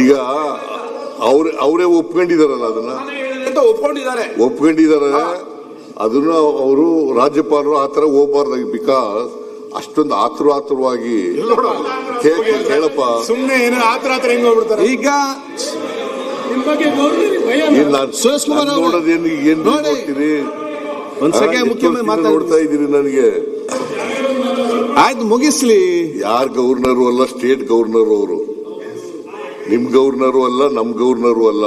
ಈಗ ಅವ್ರ ಅವರೇ ಒಪ್ಕೊಂಡಿದಾರಲ್ಲ ಅದನ್ನ? ಅಂತ ಒಪ್ಕೊಂಡಿದ್ದಾರೆ. ಒಪ್ಕೊಂಡಿದ್ದಾರೆ. ಅದನ್ನ ಅವರು ರಾಜ್ಯಪಾಲರು ಆ ತರ ಹೋಗ್ಬಾರ್ದಾಗ ಬಿಕಾಸ್ ಅಷ್ಟೊಂದು ಆತುರ ಆತುರವಾಗಿ ಹೇಳಪ್ಪ ಕೇಳಪ್ಪ. ಏನೋ ಆತರ ಆತರ ಹೆಂಗ್ ಹೋಗ್ಬಿಡ್ತಾರೆ? ಈಗ. ನೋಡೋದೇನು ಏನ್. ನೋಡ್ತೀರಿ ನೋಡ್ತಾ ಇದ್ದೀರಿ ನನಗೆ. ಆಯ್ತು ಮುಗಿಸ್ಲಿ. ಯಾರ್ ಗವರ್ನರು ಅಲ್ಲ ಸ್ಟೇಟ್ ಗವರ್ನರ್ ಅವರು. ನಿಮ್ ಗವರ್ನರು ಅಲ್ಲ ನಮ್ ಗವರ್ನರು ಅಲ್ಲ.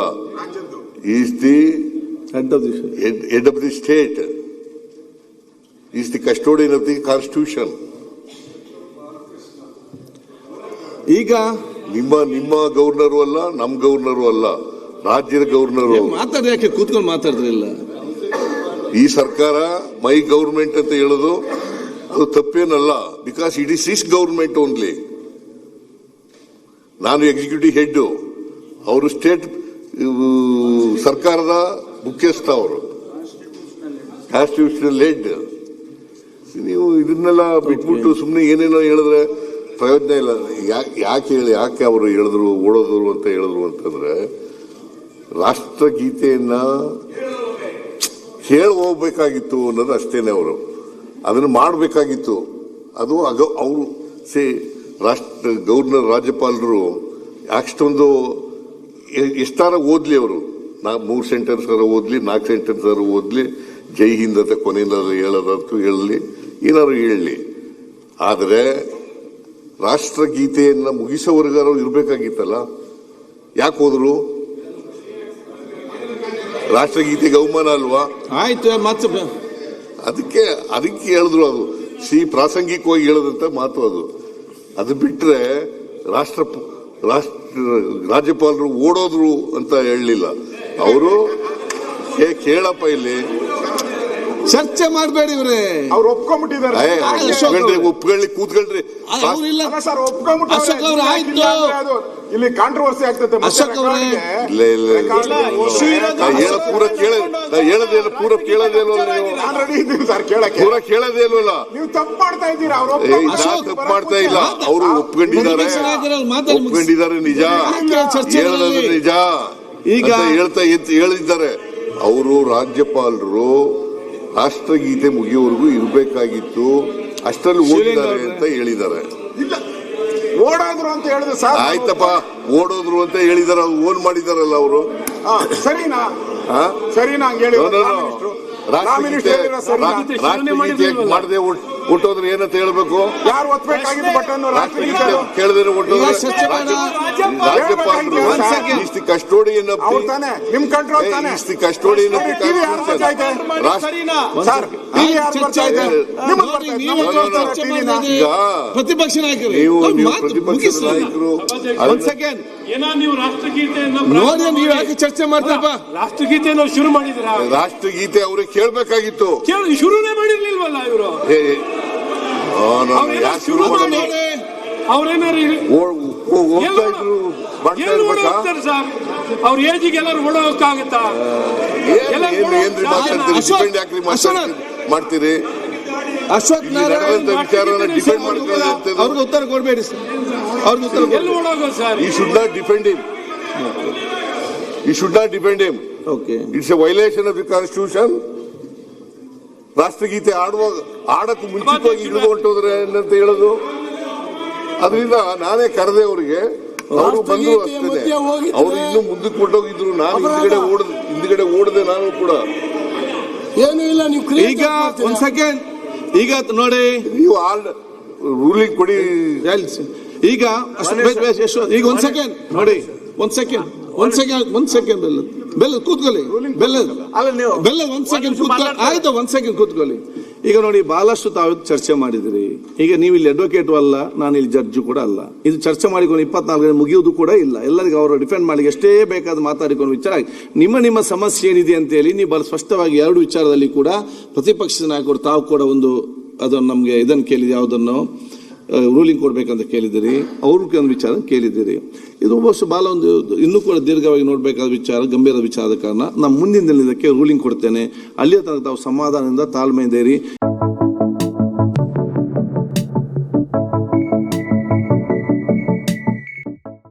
Is the head of the state is the custodian of the constitution ಈಗ ನಿಮ್ಮ ನಿಮ್ಮ ಗವರ್ನರು ಅಲ್ಲ ನಮ್ ಗವರ್ನರು ಅಲ್ಲ ರಾಜ್ಯದ ಗವರ್ನರು ಮಾತಾಡಿ ಯಾಕೆ ಕೂತ್ಕೊಂಡು ಮಾತಾಡಿದ್ರಿಲ್ಲ ಈ ಸರ್ಕಾರ ಮೈ ಗವರ್ಮೆಂಟ್ ಅಂತ ಹೇಳೋದು ಅದು ತಪ್ಪೇನಲ್ಲ because it is is government only ನಾನು ಎಕ್ಸಿಕ್ಯೂಟಿವ್ ಹೆಡ್ ಅವರು ಸ್ಟೇಟ್ ಸರ್ಕಾರದ ಮುಖ್ಯಸ್ಥ ಅವರು. ಕಾನ್ಸ್ಟಿಟ್ಯೂಷನಲ್ ಹೆಡ್ ನೀವು ಇದನ್ನೆಲ್ಲ ಬಿಟ್ಬಿಟ್ಟು ಸುಮ್ಮನೆ ಏನೇನೋ ಹೇಳಿದ್ರೆ ಪ್ರಯೋಜನ ಇಲ್ಲ. ಯಾಕೆ ಯಾಕೆ ಹೇಳಿ ಯಾಕೆ ಅವರು ಹೇಳಿದ್ರು ಓಡೋದ್ರು ಅಂತ ಹೇಳಿದ್ರು ಅಂತಂದ್ರೆ ರಾಷ್ಟ್ರಗೀತೆಯನ್ನ ಹೇಳಿ ಹೋಗ್ಬೇಕಾಗಿತ್ತು ಅನ್ನೋದು ಅಷ್ಟೇನೆ ಅವರು. ಅದನ್ನು ಮಾಡಬೇಕಾಗಿತ್ತು. ಅದು ಅಗ ಅವರು ಸೇ ರಾಷ್ಟ್ರ ಗವರ್ನರ್ ರಾಜ್ಯಪಾಲರು ಅಷ್ಟೊಂದು ಇಷ್ಟಾರ ಎಷ್ಟಾರ ಓದ್ಲಿ ಅವರು. ನಾ ಮೂರು ಸೆಂಟೆನ್ಸ್ ಓದ್ಲಿ ನಾಲ್ಕು ಸೆಂಟೆನ್ಸ್ ಓದ್ಲಿ ಜೈ ಹಿಂದ್ ಅಂತ ಕೊನೆಯಲ್ಲಿ ಹೇಳೋದಕ್ಕೂ ಹೇಳಲಿ ಏನಾದ್ರು ಹೇಳಲಿ. ಆದರೆ ರಾಷ್ಟ್ರಗೀತೆಯನ್ನು ಮುಗಿಸೋವರೆಗಾರು ಇರಬೇಕಾಗಿತ್ತಲ್ಲ? ಯಾಕೆ ಹೋದ್ರು? ರಾಷ್ಟ್ರಗೀತೆ ಅವಮಾನ ಅಲ್ವಾ? ಆಯ್ತು ಮತ್ತೆ ಅದಕ್ಕೆ ಅದಕ್ಕೆ ಹೇಳಿದ್ರು ಅದು. ಸಿ ಪ್ರಾಸಂಗಿಕವಾಗಿ ಹೇಳದಂತ ಮಾತು ಅದು. ಅದು ಬಿಟ್ಟರೆ ರಾಷ್ಟ್ರ ರಾಷ್ಟ್ರ ರಾಜ್ಯಪಾಲರು ಓಡೋದ್ರು ಅಂತ ಹೇಳಲಿಲ್ಲ. ಅವರು ಕೇಳಪ್ಪ ಇಲ್ಲಿ ಚರ್ಚೆ ಮಾಡಬೇಡಿ ಇವ್ರೆ. ಅವ್ರು ಒಪ್ಕೊಂಡ್ಬಿಟ್ಟಿದ್ದಾರೆ. ಏ, ಒಪ್ಕೊಳ್ರಿ ಒಪ್ಕೊಳ್ಳಿ ಕೂತ್ಕೊಳ್ರಿ. ಸರ್ ಒಪ್ಕೊಂಡ್ಬಿಟ್ಟು ಅಶೋಕ್ ಅವ್ರೆ, ಆಯ್ತು. ಇಲ್ಲಿ ಕಾಂಟ್ರವರ್ಸಿ ಆಗ್ತದೆ ಪೂರ ಕೇಳ ಹೇಳದೇನು ಪೂರ ಕೇಳಕ್ಕೆ. ಪೂರ ಕೇಳದೇ ಇಲ್ಲ ನೀವು ತಪ್ಪು ಮಾಡ್ತಾ ಇದ್ದೀರಾ ಅವ್ರು ತಪ್ಪು ಮಾಡ್ತಾ ಇಲ್ಲ. ಅವರು ಒಪ್ಕೊಂಡಿದ್ದಾರೆ. ಒಪ್ಕೊಂಡಿದ್ದಾರೆ ನಿಜ. ಹೇಳೋದು ನಿಜ ಈಗ- ಹೇಳ್ತಾ ಹೇಳಿದ್ದಾರೆ. ಅವರು ರಾಜ್ಯಪಾಲರು ರಾಷ್ಟ್ರಗೀತೆ ಮುಗಿಯುವವರೆಗೂ ಇರಬೇಕಾಗಿತ್ತು. ಅಷ್ಟರಲ್ಲಿ ಓದಿದ್ದಾರೆ ಅಂತ ಹೇಳಿದ್ದಾರೆ. ಇಲ್ಲ. ಓಡಾದ್ರು ಅಂತ ಹೇಳಿದ್ರೆ ಆಯ್ತಪ್ಪ. ಓಡೋದ್ರು ಅಂತ ಹೇಳಿದಾರೆ. ಅವ್ರು ಓನ್ ಮಾಡಿದಾರಲ್ಲ ಅವರು. ಹಾ, ಸರಿನಾ? ಸರಿನಾ ಹಂಗೆ ಹೇಳಿ ರಾಷ್ಟ್ರಗೀತೆ ಮಾಡದೆ ಹುಟ್ಟೋದ್ರೆ ಏನಂತ ಹೇಳ್ಬೇಕು? ಯಾರು ಬಟನ್ ಕೇಳದೇನೆ ಹುಟ್ಟೋದ್ರೆ ಕಸ್ಟೋಡಿಯನ್ ತಾನೆ ನಿಮ್ ಕಂಟ್ರೋಲ್ ತಾನೆ. ಈಸ್ ಕಸ್ಟೋಡಿಯನ್ ಪ್ರತಿಪಕ್ಷ ನಾಯಕರು. ನೀವು ಮುಗಿಸ್ಲಿ. ನಾಯಕರು ನೋಡಿ ನೀವು ಯಾಕೆ ಚರ್ಚೆ ಮಾಡ್ತಾರಪ್ಪ ರಾಷ್ಟ್ರಗೀತೆಯನ್ನು ಶುರು ಮಾಡಿದ್ರ ರಾಷ್ಟ್ರಗೀತೆ ಅವ್ರಿಗೆ ಕೇಳ್ಬೇಕಾಗಿತ್ತು. ಕೇಳಿ ಶುರುನೇ ಮಾಡಿರ್ಲಿಲ್ವಲ್ಲ ಇವರು? ಅವ್ರೇನಾರು ಇಲ್ಲಿ- ಓ- ಓ- ಹೋಗ್ತಾ ಇದ್ರು? ಮಾಡ್ತಾ ಎಲ್ಲಿ ಇರ್ಬೇಕಾ ಓಡೋಗ್ತಾರೆ ಸರ್? ಅವ್ರ ಏಜಿಗೆ ಎಲ್ಲರೂ ಓಡೋಗಕ್ಕಾಗತ್ತಾ? ಏನ್- ಎಲ್ಲ ಏನ್- ಓಡೋ- ಏನ್ರಿ ಮಾತಾಡ್ತೀರಿ? ಅಶೋಕ್, ಡಿಪೆಂಡ್ ಯಾಕ್ರಿ ಅಶೋಕ್. ಮಾತಾಡ್ತೀರಿ? ಮಾಡ್ತೀರಿ? ಅಶ್ವಥ್ ನಾರಾಯಣ್. ಅವ್ರಿಗೆ ಉತ್ತರ ಕೊಡಬೇಡಿ ಸರ್. ಅವ್ರಿಗೆ ಉತ್ತರ he should not depend him. He should not depend him okay it's a violation of the constitution ರಾಷ್ಟ್ರಗೀತೆ ಆಡುವಾಗ ಆಡಕ್ಕೂ ಮುಂಚಿತವಾಗಿ ಹಿಡಿದು ಹೊಂಟೋದ್ರೆ ಅಂತ ಹೇಳೋದು? ಅದರಿಂದ ನಾನೇ ಕರೆದೆ ಅವರಿಗೆ ಅವರು ಬಂದು ಅಷ್ಟೇ. ಅವರು ಇನ್ನೂ ಮುಂದಕ್ಕೆ ಕೊಟ್ಟೋಗಿದ್ರು ನಾನು ಹಿಂದ್ಗಡೆ ಓಡದ ಹಿಂದ್ಗಡೆ ಓಡದೆ ನಾನು ಕೂಡ. ಏನು ಇಲ್ಲ ನೀವು ಈಗ? ಒಂದ್ ಸೆಕೆಂಡ್ ಈಗ ನೋಡಿ. ನೀವು ಆಲ್ ರೂಲಿಂಗ್ ಕೊಡಿ. ಈಗ ಈಗ ಒಂದ್ ಸೆಕೆಂಡ್ ನೋಡಿ. ಒಂದ್ ಸೆಕೆಂಡ್ ಒಂದ್ ಸೆಕೆಂಡ್ ಒಂದ್ ಸೆಕೆಂಡ್ ಬೆಲ್ಲ ಬೆಲ್ಲ ಕೂತ್ಕೊಳ್ಳಿ. ಬೆಲ್ಲ ಬೆಲ್ಲ ಒಂದ್ ಸೆಕೆಂಡ್ ಕೂತ್ಕೊಳ್ಳಿ ಆಯ್ತು ಒಂದ್ ಸೆಕೆಂಡ್ ಕೂತ್ಕೊಳ್ಳಿ. ಈಗ ನೋಡಿ ಬಹಳಷ್ಟು ತಾವು ಚರ್ಚೆ ಮಾಡಿದಿರಿ. ಈಗ ನೀವು ಇಲ್ಲಿ ಅಡ್ವೊಕೇಟ್ ಅಲ್ಲ ನಾನು ಇಲ್ಲಿ ಜಡ್ಜು ಕೂಡ ಅಲ್ಲ. ಇದು ಚರ್ಚೆ ಮಾಡಿಕೊಂಡು ಇಪ್ಪತ್ನಾಲ್ಕು ಗಂಟೆ ಮುಗಿಯುವುದು ಕೂಡ ಇಲ್ಲ. ಎಲ್ಲರಿಗೂ ಅವರು ಡಿಫೆಂಡ್ ಮಾಡಿ ಎಷ್ಟೇ ಬೇಕಾದ ಮಾತಾಡಿಕೊಂಡು ವಿಚಾರ ನಿಮ್ಮ ನಿಮ್ಮ ಸಮಸ್ಯೆ ಏನಿದೆ ಅಂತ ಹೇಳಿ ನೀವು ಬಹಳ ಸ್ಪಷ್ಟವಾಗಿ ಎರಡು ವಿಚಾರದಲ್ಲಿ ಕೂಡ ಪ್ರತಿಪಕ್ಷದ ನಾಯಕರು ತಾವು ಕೂಡ ಒಂದು ಅದನ್ನು ನಮಗೆ ಇದನ್ನು ಕೇಳಿದ ಯಾವುದನ್ನು ರೂಲಿಂಗ್ ಕೊಡಬೇಕಂತ ಕೇಳಿದಿರಿ ಅವ್ರಿಗೆ ಒಂದು ವಿಚಾರ ಕೇಳಿದ್ದೀರಿ. ಇದು ಬಹುಶಃ ಬಾಲ ಒಂದು ಇನ್ನೂ ಕೂಡ ದೀರ್ಘವಾಗಿ ನೋಡಬೇಕಾದ ವಿಚಾರ ಗಂಭೀರ ವಿಚಾರದ ಕಾರಣ. ನಾನು ಮುಂದಿನ ದಿನಕ್ಕೆ ರೂಲಿಂಗ್ ಕೊಡ್ತೇನೆ. ಅಲ್ಲಿಯ ತನಕ ತಾವು ಸಮಾಧಾನದಿಂದ ತಾಳ್ಮೆಯಿಂದ ಇರಿ